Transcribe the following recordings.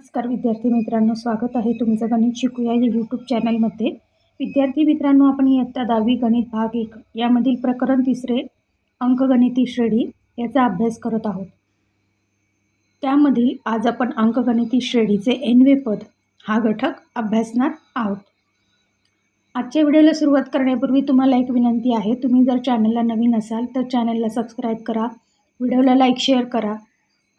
नमस्कार विद्यार्थी मित्रांनो स्वागत आहे तुमचं गणित शिकूया या यूट्यूब चॅनलमध्ये विद्यार्थी मित्रांनो आपण इयत्ता दहावी गणित भाग एक यामधील प्रकरण तिसरे अंकगणिती श्रेणी याचा अभ्यास करत आहोत. त्यामधील आज आपण अंकगणिती श्रेणीचे एनवे पद हा घटक अभ्यासणार आहोत. आजच्या व्हिडिओला सुरुवात करण्यापूर्वी तुम्हाला एक विनंती आहे तुम्ही जर चॅनलला नवीन असाल तर चॅनलला सबस्क्राईब करा. व्हिडिओला लाईक शेअर करा.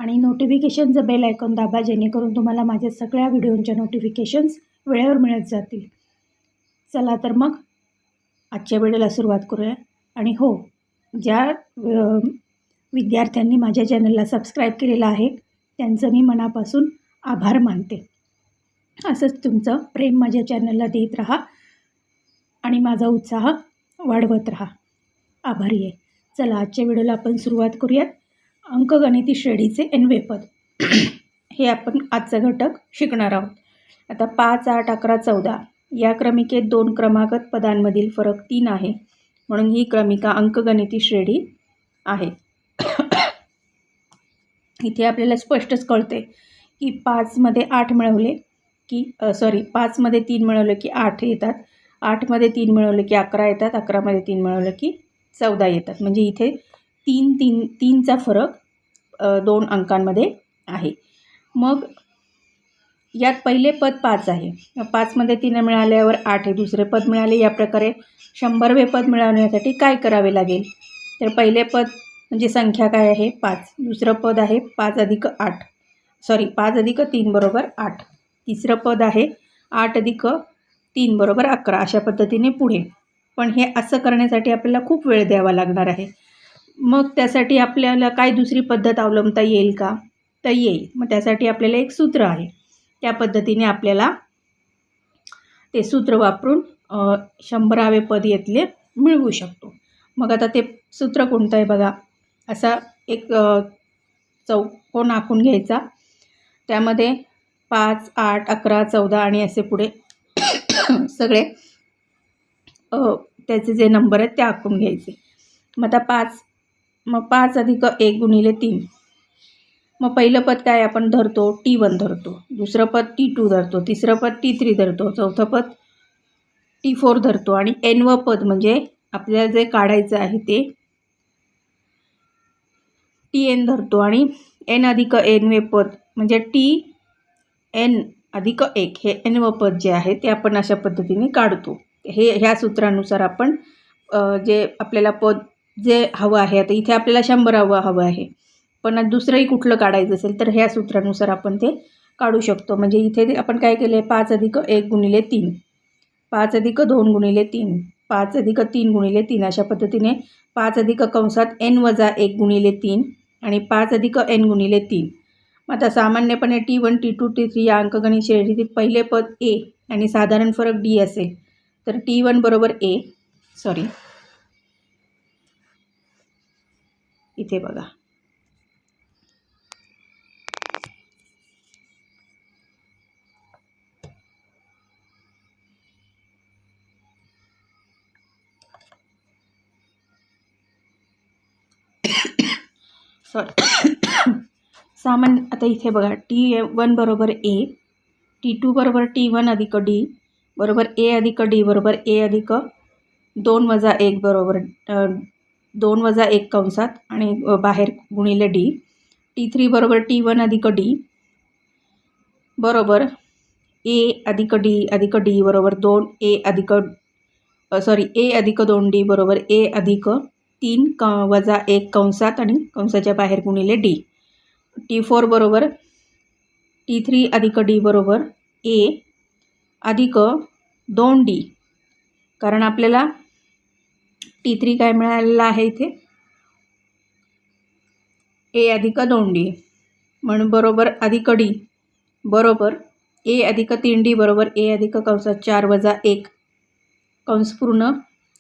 आणि नोटिफिकेशनचं बेल आयकॉन दाबा जेणेकरून तुम्हाला माझ्या सगळ्या व्हिडिओंच्या नोटिफिकेशन्स वेळेवर मिळत जातील. चला तर मग आजच्या व्हिडिओला सुरुवात करूया. आणि हो ज्या विद्यार्थ्यांनी माझ्या चॅनलला सबस्क्राईब केलेलं आहे त्यांचं मी मनापासून आभार मानते. असंच तुमचं प्रेम माझ्या चॅनलला देत राहा आणि माझा उत्साह वाढवत राहा. आभारी आहे. चला आजच्या व्हिडिओला आपण सुरुवात करूयात. अंकगणिती श्रेणीचे एनवे पद हे आपण आजचा घटक शिकणार आहोत. आता पाच आठ अकरा चौदा या क्रमिकेत दोन क्रमागत पदांमधील फरक तीन आहे. म्हणून ही क्रमिका अंकगणिती श्रेणी आहे. इथे आपल्याला स्पष्टच कळते की पाचमध्ये आठ मिळवले की सॉरी पाचमध्ये तीन मिळवले की आठ येतात. आठमध्ये तीन मिळवले की अकरा येतात. अकरामध्ये तीन मिळवलं की चौदा येतात. म्हणजे इथे तीन तीन तीनचा फरक दोन अंकांमध्ये आहे. मग यात पहिले पद पाच आहे. पाचमध्ये तीन मिळाल्यावर आठ हे दुसरे पद मिळाले. या प्रकारे शंभरवे पद मिळवण्यासाठी काय करावे लागेल? तर पहिले पद म्हणजे संख्या काय आहे? पाच. दुसरं पद आहे पाच अधिक आठ. सॉरी पाच अधिक तीन बरोबर आठ. तिसरं पद आहे आठ अधिक तीन बरोबर अकरा. अशा पद्धतीने पुढे. पण हे असं करण्यासाठी आपल्याला खूप वेळ द्यावा लागणार आहे. मग त्यासाठी आपल्याला काय दुसरी पद्धत अवलंबता येईल का? तर येईल. मग त्यासाठी आपल्याला एक सूत्र आहे. त्या पद्धतीने आपल्याला ते सूत्र वापरून शंभरावे पद येतले मिळवू शकतो. मग आता ते सूत्र कोणतं आहे बघा? असा एक चौकोन आखून घ्यायचा. त्यामध्ये पाच आठ अकरा चौदा आणि असे पुढे सगळे त्याचे जे नंबर आहेत ते आखून घ्यायचे. मग आता पाच मग पाच अधिक एक गुणिले तीन. मग पहिलं पद काय आपण धरतो? टी वन धरतो. दुसरं पद टी टू धरतो. तिसरं पद टी थ्री धरतो. चौथं पद टी फोर धरतो. आणि एन व पद म्हणजे आपल्याला जे काढायचं आहे ते टी एन धरतो. आणि एन अधिक एन वे पद म्हणजे टी एन अधिक एक हे एन व पद जे आहे ते आपण अशा पद्धतीने काढतो. हे ह्या सूत्रानुसार आपण जे आपल्याला पद जे हवं आहे आता इथे आपल्याला शंभर हवं हवं आहे. पण दुसरंही कुठलं काढायचं असेल तर ह्या सूत्रानुसार आपण ते काढू शकतो. म्हणजे इथे आपण काय केलं आहे पाच अधिक एक गुणिले तीन. पाच अधिक दोन गुणिले तीन. पाच अधिक तीन गुणिले तीन. अशा पद्धतीने पाच अधिक कंसात एन वजा एक गुणिले तीन आणि पाच अधिक एन गुणिले तीन. मग आता सामान्यपणे T one T two T three या अंकगणित श्रेणीतील पहिले पद ए आणि साधारण फरक डी असेल. तर टी वन बरोबर ए सॉरी इथे बघा. सॉरी सामान्य आता इथे बघा टी वन बरोबर ए टी टू बरोबर टी वन अधिक डी बरोबर ए अधिक डी बरोबर ए अधिक दोन वजा एक बरोबर अ, दोन वजा एक कंसात आणि बाहेर गुणिले डी. टी थ्री बरोबर टी वन अधिक डी. बरोबर ए अधिक डी अधिक डी बरोबर दोन ए अधिक सॉरी ए अधिक दोन डी बरोबर ए अधिक तीन क वजा एक कंसात आणि कंसाच्या बाहेर गुणिले डी. टी फोर बरोबर टी थ्री अधिक डी बरोबर ए अधिक दोन डी. कारण आपल्याला टी थ्री काय मिळालेला आहे इथे? ए अधिक दोन डी. म्हणून बरोबर अधिक डी. बरोबर. ए अधिक तीन डी बरोबर ए अधिक कंसात चार वजा एक. कंस पूर्ण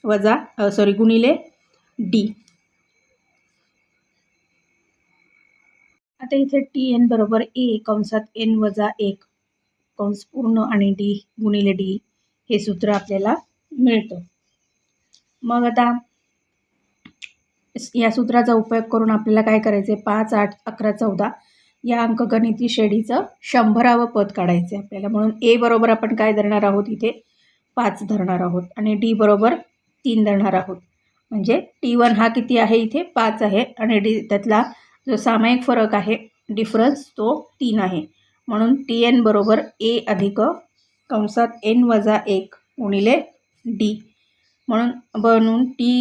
वजा सॉरी गुणिले डी. आता इथे टी एन बरोबर ए कंसात एन वजा एक. कंस पूर्ण आणि डी गुणिले डी हे सूत्र आपल्याला मिळतं. मग आता या सूत्राचा उपयोग करून आपल्याला काय करायचं आहे पाच आठ अकरा चौदा या अंकगणिती श्रेणीचं शंभरावं पद काढायचं आहे आपल्याला. म्हणून ए बरोबर आपण काय धरणार आहोत इथे? पाच धरणार आहोत. आणि डी बरोबर तीन धरणार आहोत. म्हणजे टी वन हा किती आहे इथे? पाच आहे. आणि डी त्यातला जो सामायिक फरक आहे डिफरन्स तो तीन आहे. म्हणून टी एन बरोबर ए अधिक कंसात एन वजा एक गुणिले डी. म्हणून बनून टी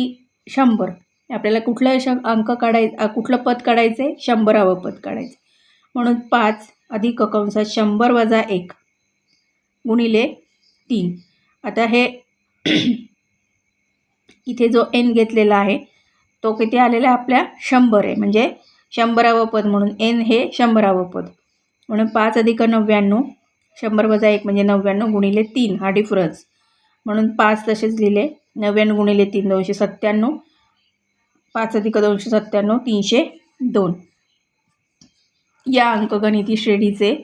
शंभर. आपल्याला कुठलं श अंक काढायचं कुठलं पद काढायचं आहे शंभरावं पद काढायचं म्हणून पाच अधिक कंसात शंभर वजा एक गुणिले तीन. आता हे इथे जो एन घेतलेला आहे तो किती आलेला आहे? आपल्या शंभर आहे. म्हणजे शंभरावं पद म्हणून एन हे शंभरावं पद. म्हणून पाच अधिक नव्याण्णव शंभर वजा एक म्हणजे नव्याण्णव गुणिले तीन हा डिफरन्स म्हणून पाच तसेच लिहिले. नव्याण्णव गुणिले तीन दोनशे सत्त्याण्णव. पाच अधिक दोनशे सत्त्याण्णव तीनशे दोन. या अंकगणिती श्रेणीचे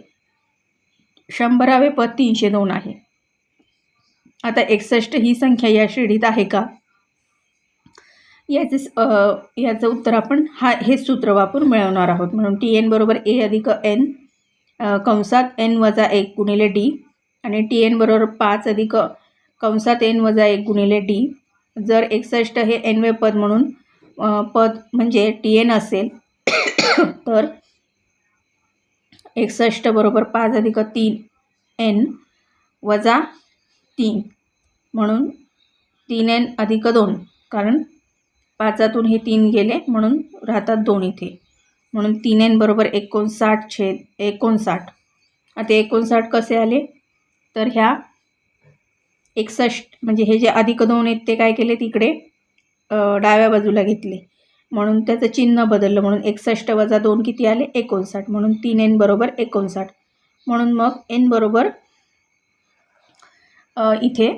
शंभरावे पद तीनशे दोन आहे. आता एकसष्ट ही संख्या या श्रेणीत आहे का? याचे याचं उत्तर आपण हा हे सूत्र वापरून मिळवणार आहोत. म्हणून टी एन बरोबर ए अधिक एन कंसात एन वजा एक गुणिले डी आणि टी एन बरोबर पाच अधिक कंसात एन वजा एक गुणिले डी. जर एकसष्ट हे एन वे पद म्हणून पद म्हणजे टी एन असेल तर एकसष्ट बरोबर पाच अधिक तीन एन वजा तीन म्हणून तीन एन अधिक दोन कारण पाचातून हे तीन गेले म्हणून राहतात दोन इथे. म्हणून तीन एन बरोबर एकोणसाठ छेद एकोणसाठ. आता एकोणसाठ कसे आले? तर ह्या एकसष्ट म्हणजे हे जे अधिक दोन आहेत ते काय केले तिकडे डाव्या बाजूला घेतले. म्हणून त्याचं चिन्ह बदललं. म्हणून एकसष्ट वजा दोन किती आले? एकोणसाठ. म्हणून तीन एन बरोबर एकोणसाठ. म्हणून मग एन बरोबर इथे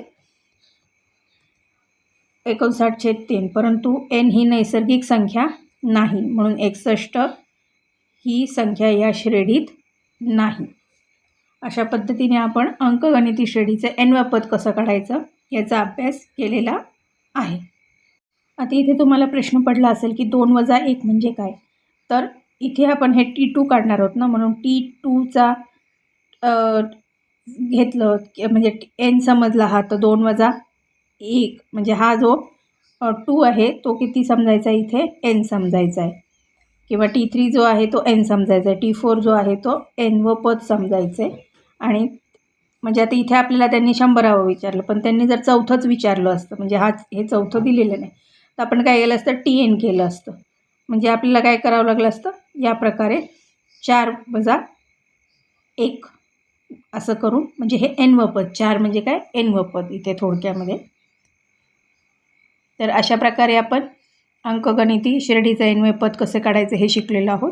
एकोणसाठ छेद तीन. परंतु एन ही नैसर्गिक संख्या नाही. म्हणून एकसष्ट ही संख्या या श्रेणीत नाही. अशा पद्धतीने आपण अंकगणिती श्रेणीचं एनवापद पद कसं काढायचं याचा अभ्यास केलेला आहे. आता इथे तुम्हाला प्रश्न पडला असेल की दोन वजा एक म्हणजे काय? तर इथे आपण हे टी टू काढणार आहोत ना म्हणून टी टूचा घेतलं म्हणजे एन समजला हा तर दोन वजा एक म्हणजे हा जो टू आहे तो किती समजायचा इथे? एन समजायचा आहे. किंवा टी थ्री जो आहे तो एन समजायचा आहे. टी फोर जो आहे तो एन व पद समजायचं. आहे आणि म्हणजे आता इथे आपल्याला त्यांनी शंभरावं विचारलं पण त्यांनी जर चौथंच विचारलं असतं म्हणजे हा हे चौथं दिलेलं नाही तर आपण काय केलं असतं? टी एन केलं असतं. म्हणजे आपल्याला काय करावं लागलं असतं? या प्रकारे चार वजा एक असं करून म्हणजे हे एन व पद चार म्हणजे काय? एनव पद इथे थोडक्यामध्ये. तर अशा प्रकारे आपण अंकगणिती शिर्डीचं एन व पद कसे काढायचं हे शिकलेलो आहोत.